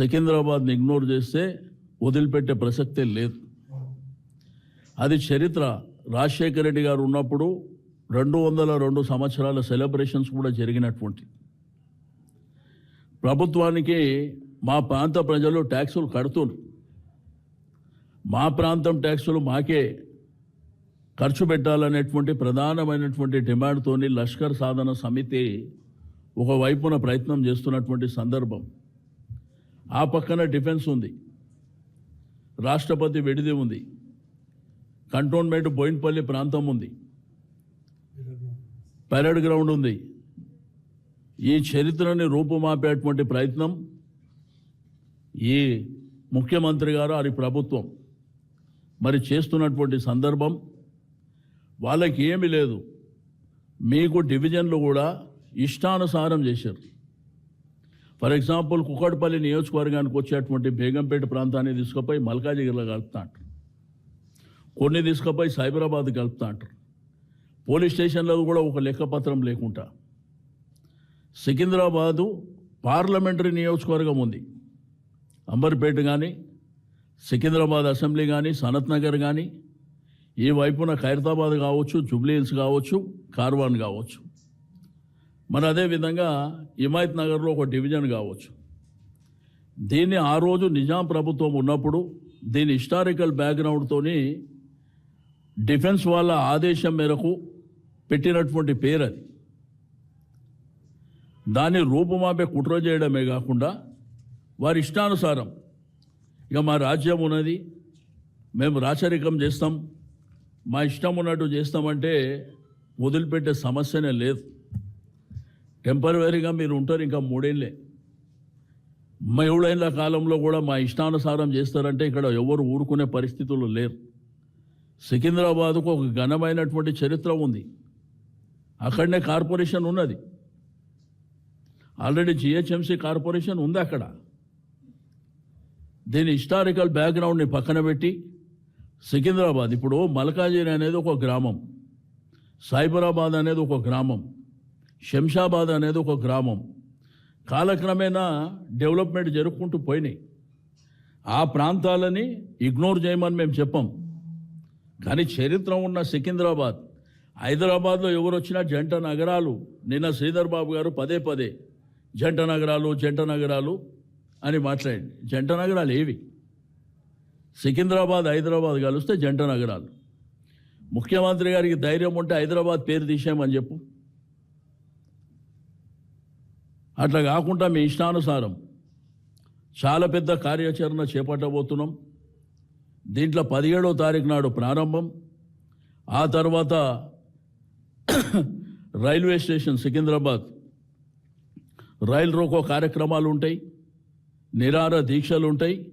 సికింద్రాబాద్ని ignore చేస్తే వదిలిపెట్టే ప్రసక్తే లేదు. అది చరిత్ర. రాజశేఖర రెడ్డి గారు ఉన్నప్పుడు రెండు వందల రెండు సంవత్సరాల సెలబ్రేషన్స్ కూడా జరిగినటువంటి. ప్రభుత్వానికి మా ప్రాంత ప్రజలు ట్యాక్సులు కడుతున్నారు. మా ప్రాంతం ట్యాక్సులు మాకే ఖర్చు పెట్టాలనేటువంటి ప్రధానమైనటువంటి డిమాండ్తోని లష్కర్ సాధన సమితి ఒకవైపున ప్రయత్నం చేస్తున్నటువంటి సందర్భం. ఆ పక్కన డిఫెన్స్ ఉంది. రాష్ట్రపతి విడిది ఉంది. కంటోన్మెంట్ బోయిన్పల్లి ప్రాంతం ఉంది. పెరడ్ గ్రౌండ్ ఉంది. ఈ చరిత్రని రూపుమాపేటువంటి ప్రయత్నం ఈ ముఖ్యమంత్రి గారు వారి ప్రభుత్వం. మరి చేస్తున్నటువంటి సందర్భం వాళ్ళకి ఏమి లేదు. మీకు డివిజన్లు కూడా ఇష్టానుసారం చేశారు. ఫర్ ఎగ్జాంపుల్ కుక్కడపల్లి నియోజకవర్గానికి వచ్చేటువంటి బేగంపేట ప్రాంతాన్ని తీసుకుపోయి మల్కాజిగిరిలో కలుపుతాంటారు కొన్ని తీసుకుపోయి సైబరాబాద్ కలుపుతాంటారు పోలీస్ స్టేషన్లో కూడా ఒక లెక్కపత్రం లేకుండా. సికింద్రాబాదు పార్లమెంటరీ నియోజకవర్గం ఉంది. అంబర్పేట కానీ సికింద్రాబాద్ అసెంబ్లీ కానీ సనత్ నగర్ కానీ ఈ వైపున ఖైరతాబాద్ కావచ్చు జూబ్లీహిల్స్ కావచ్చు కార్వాన్ కావచ్చు. మరి అదేవిధంగా హిమాయత్ నగర్లో ఒక డివిజన్ కావచ్చు. దీన్ని ఆ రోజు నిజాం ప్రభుత్వం ఉన్నప్పుడు దీని హిస్టారికల్ బ్యాక్గ్రౌండ్తోని డిఫెన్స్ వాళ్ళ ఆదేశం మేరకు పెట్టినటువంటి పేరు అది దాన్ని రూపుమాపే కుట్ర చేయడమే కాకుండా వారి ఇష్టానుసారం ఇక మా రాజ్యం ఉన్నది మేము రాచరికం చేస్తాం మా ఇష్టం ఉన్నట్టు చేస్తామంటే వదిలిపెట్టే సమస్యనే లేదు. టెంపరీగా మీరు ఉంటారు ఇంకా మూడేళ్ళే ఏడేళ్ళ కాలంలో కూడా మా ఇష్టానుసారం చేస్తారంటే ఇక్కడ ఎవరు ఊరుకునే పరిస్థితులు లేరు. సికింద్రాబాద్కు ఒక ఘనమైనటువంటి చరిత్ర ఉంది. అక్కడనే కార్పొరేషన్ ఉన్నది. ఆల్రెడీ జిహెచ్ఎంసీ కార్పొరేషన్ ఉంది అక్కడ. దీని హిస్టారికల్ బ్యాక్గ్రౌండ్ని పక్కన పెట్టి సికింద్రాబాద్ ఇప్పుడు మల్కాజిరి అనేది ఒక గ్రామం. సైబరాబాద్ అనేది ఒక గ్రామం. శంషాబాద్ అనేది ఒక గ్రామం. కాలక్రమేణా డెవలప్మెంట్ జరుపుకుంటూ పోయినాయి. ఆ ప్రాంతాలని ఇగ్నోర్ చేయమని మేము చెప్పాం. కానీ చరిత్ర ఉన్న సికింద్రాబాద్ హైదరాబాద్లో ఎవరు వచ్చినా జంట నగరాలు నిన్న శ్రీధర్ బాబు గారు పదే పదే జంట నగరాలు జంట నగరాలు అని మాట్లాడండి జంట నగరాలు ఏవి? సికింద్రాబాద్ హైదరాబాద్ కలిస్తే జంట నగరాలు. ముఖ్యమంత్రి గారికి ధైర్యం ఉంటే హైదరాబాద్ పేరు తీసేయమని చెప్పు. అట్లా కాకుండా మీ ఇష్టానుసారం చాలా పెద్ద కార్యాచరణ చేపట్టబోతున్నాం. దీంట్లో పదిహేడో తారీఖు నాడు ప్రారంభం. ఆ తర్వాత రైల్వే స్టేషన్ సికింద్రాబాద్ రైలు రోకో కార్యక్రమాలు ఉంటాయి. నిరార దీక్షలు ఉంటాయి.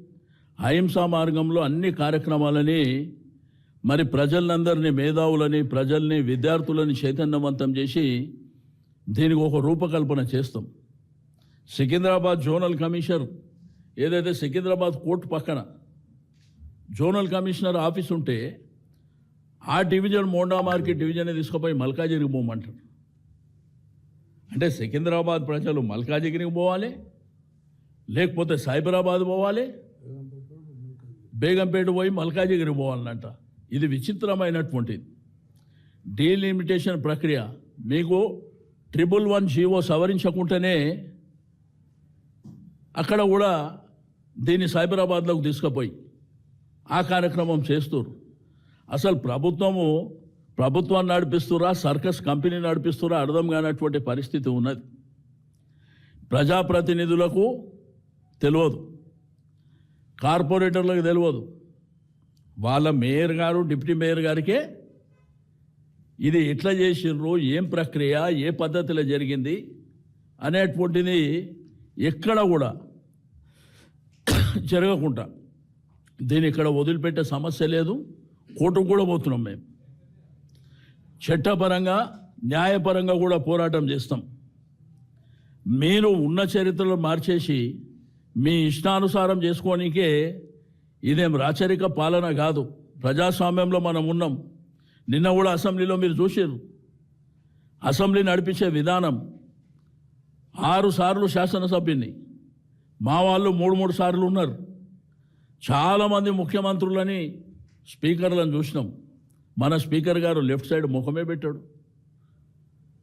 అహింసా మార్గంలో అన్ని కార్యక్రమాలని మరి ప్రజలందరినీ మేధావులని ప్రజల్ని విద్యార్థులని చైతన్యవంతం చేసి దీనికి ఒక రూపకల్పన చేస్తాం. సికింద్రాబాద్ జోనల్ కమిషనర్ ఏదైతే సికింద్రాబాద్ కోర్టు పక్కన జోనల్ కమిషనర్ ఆఫీస్ ఉంటే ఆ డివిజన్ మోండా మార్కెట్ డివిజన్ తీసుకుపోయి మల్కాజిగిరికి పోమంటారు అంటే సికింద్రాబాద్ ప్రజలు మల్కాజిగిరికి పోవాలి లేకపోతే సైబరాబాద్ పోవాలి బేగంపేట పోయి మల్కాజిగిరి పోవాలంట. ఇది విచిత్రమైనటువంటిది డీలిమిటేషన్ ప్రక్రియ. మీకు ట్రిపుల్ వన్ జీవో సవరించకుంటేనే అక్కడ కూడా దీన్ని సైబరాబాద్లోకి తీసుకుపోయి ఆ కార్యక్రమం చేస్తారు అసలు ప్రభుత్వము ప్రభుత్వాన్ని నడిపిస్తురా సర్కస్ కంపెనీ నడిపిస్తురా అర్థం కానటువంటి పరిస్థితి ఉన్నది. ప్రజాప్రతినిధులకు తెలియదు. కార్పొరేటర్లకు తెలియదు. వాళ్ళ మేయర్ గారు డిప్యూటీ మేయర్ గారికే ఇది ఎట్లా చేసినారు ఏం ప్రక్రియ ఏ పద్ధతిలో జరిగింది అనేటువంటిది ఎక్కడ కూడా జరగకుండా. దీన్ని ఇక్కడ వదిలిపెట్టే సమస్య లేదు. కోర్టుకు కూడా పోతున్నాం మేము. చట్టపరంగా న్యాయపరంగా కూడా పోరాటం చేస్తాం. మీరు ఉన్న చరిత్రలో మార్చేసి మీ ఇష్టానుసారం చేసుకోనికే ఇదేం రాచరిక పాలన కాదు. ప్రజాస్వామ్యంలో మనం ఉన్నాం. నిన్న కూడా అసెంబ్లీలో మీరు చూసారు అసెంబ్లీ నడిపించే విధానం ఆరు సార్లు శాసనసభ్యుని మా వాళ్ళు మూడు మూడు సార్లు ఉన్నారు. చాలామంది ముఖ్యమంత్రులని స్పీకర్లను చూసినాం. మన స్పీకర్ గారు లెఫ్ట్ సైడ్ ముఖమే పెట్టాడు.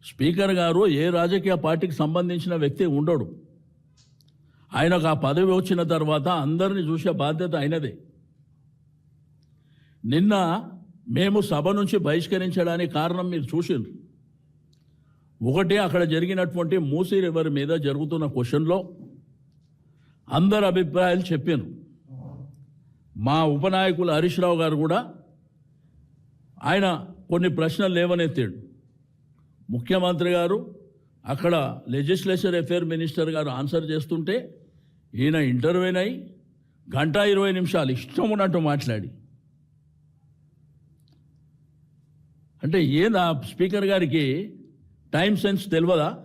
స్పీకర్ గారు ఏ రాజకీయ పార్టీకి సంబంధించిన వ్యక్తి ఉండడు. ఆయనకు ఆ పదవి వచ్చిన తర్వాత అందరిని చూసే బాధ్యత ఆయనదే. నిన్న మేము సభ నుంచి బహిష్కరించడానికి కారణం మీరు చూసిండ్రు. ఒకటి అక్కడ జరిగినటువంటి మూసీ రివర్ మీద జరుగుతున్న క్వశ్చన్లో అందరు అభిప్రాయాలు చెప్పాను. మా ఉపనాయకులు హరీష్ రావు గారు కూడా ఆయన కొన్ని ప్రశ్నలు లేవనెత్తాడు. ముఖ్యమంత్రి గారు అక్కడ లెజిస్లేచర్ అఫేర్ మినిస్టర్ గారు ఆన్సర్ చేస్తుంటే ఈయన ఇంటర్వ్యూన్ అయి గంట ఇరవై నిమిషాలు ఇష్టం ఉన్నట్టు మాట్లాడి. అంటే ఏంది స్పీకర్ గారికి టైం సెన్స్ తెలియదా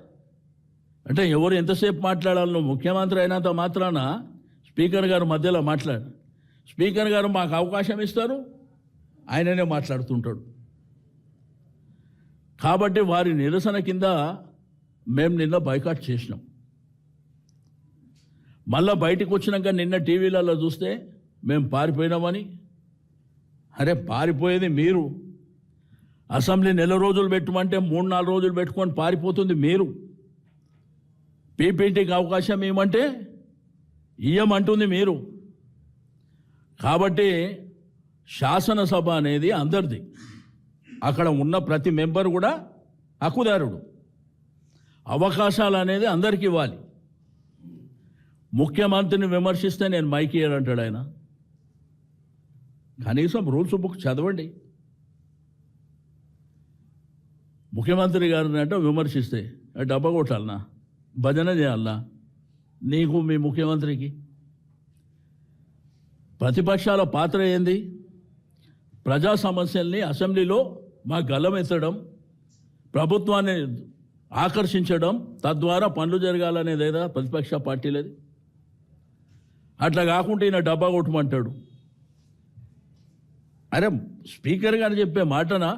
అంటే ఎవరు ఎంతసేపు మాట్లాడాలను ముఖ్యమంత్రి అయినంత మాత్రాన స్పీకర్ గారు మధ్యలో మాట్లాడు. స్పీకర్ గారు మాకు అవకాశం ఇస్తారు. ఆయననే మాట్లాడుతుంటాడు. కాబట్టి వారి నిరసన కింద మేము నిన్న బైకాట్ చేసినాం. మళ్ళా బయటికి వచ్చినాక నిన్న టీవీలలో చూస్తే మేము పారిపోయినామని. అరే పారిపోయేది మీరు. అసెంబ్లీ నెల రోజులు పెట్టమంటే మూడు నాలుగు రోజులు పెట్టుకొని పారిపోతుంది మీరు. పీపీటీకి అవకాశం ఏమంటే ఇయ్యమంటుంది మీరు. కాబట్టి శాసనసభ అనేది అందరిది. అక్కడ ఉన్న ప్రతి మెంబర్ కూడా హక్కుదారుడు. అవకాశాలు అనేది అందరికి ఇవ్వాలి. ముఖ్యమంత్రిని విమర్శిస్తే నేను మైక్ ఇయ్యాడంటాడు ఆయన. కనీసం రూల్స్ బుక్ చదవండి. ముఖ్యమంత్రి గారిని అంటే విమర్శిస్తే డబ్బా కొట్టాలనా? భజన చేయాలా? నీకు మీ ముఖ్యమంత్రికి? ప్రతిపక్షాల పాత్ర ఏంది? ప్రజా సమస్యల్ని అసెంబ్లీలో మా గల్లమెత్తడం ప్రభుత్వాన్ని ఆకర్షించడం తద్వారా పనులు జరగాలనేది ఏదా ప్రతిపక్ష పార్టీలది అట్లా కాకుండా ఈయన డబ్బా కొట్టమంటాడు. అరే స్పీకర్ గారు చెప్పే మాటనా?